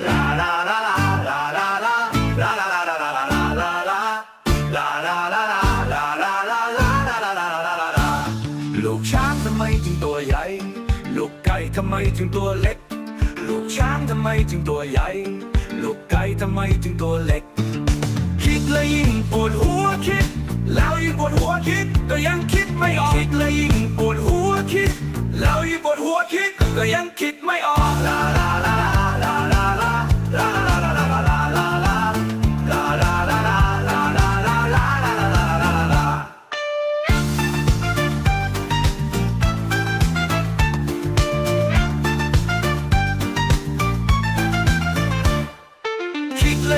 ลูกช้างทำไมจึงตัวใหญ่ ลูกไก่ทำไมจึงตัวเล็ก ลูกช้างทำไมจึงตัวใหญ่ ลูกไก่ทำไมจึงตัวเล็ก คิดแล้วยิ่งปวดหัวคิด แล้วยิ่งปวดหัวคิด ก็ยังคิดไม่ออก คิดแล้วยิ่งปวดหัวคิด แล้วยิ่งปวดหัวคิด ก็ยังคิดไม่ออก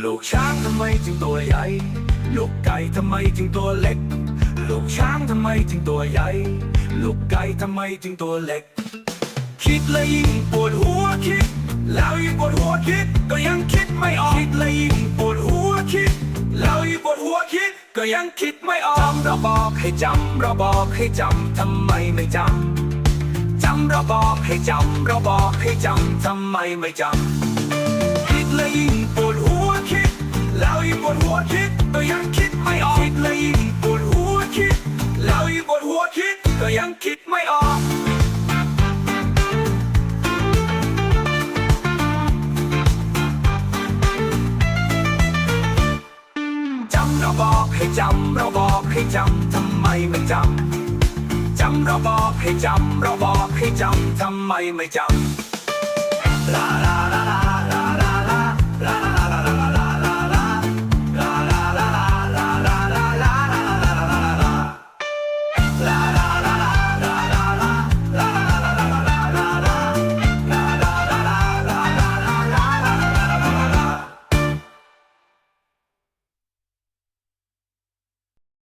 ลูกช้างทำไมจึงตัวใหญ่ ลูกไก่ทำไมจึงตัวเล็ก ลูกช้างทำไมจึงตัวใหญ่ ลูกไก่ทำไมจึงตัวเล็ก คิดแล้วยิ่งปวดหัวคิด แล้วยิ่งปวดหัวคิด ก็ยังคิดไม่ออกคิดแล้วยิ่งปวดหัวคิด แล้วยิ่งปวดหัวคิด ก็ยังคิดไม่ออกจำเราบอกให้จำเราบอกให้จำทำไมไม่จำจำเราบอกให้จำเราบอกให้จำทำไมไม่จำคิดแล้วยิ่ง ดหัวคิดก็ยังคิดไม่ออกคิดแล้วยิ่งปวดหัวคิด แล้วยิ่งปวดหัวคิดก็ยังคิดไม่ออกจำเราบอกให้จำเราบอกให้จำทำไมไม่จำจำเราบอกให้จำเราบอกให้จำทำไมไม่จำลาลา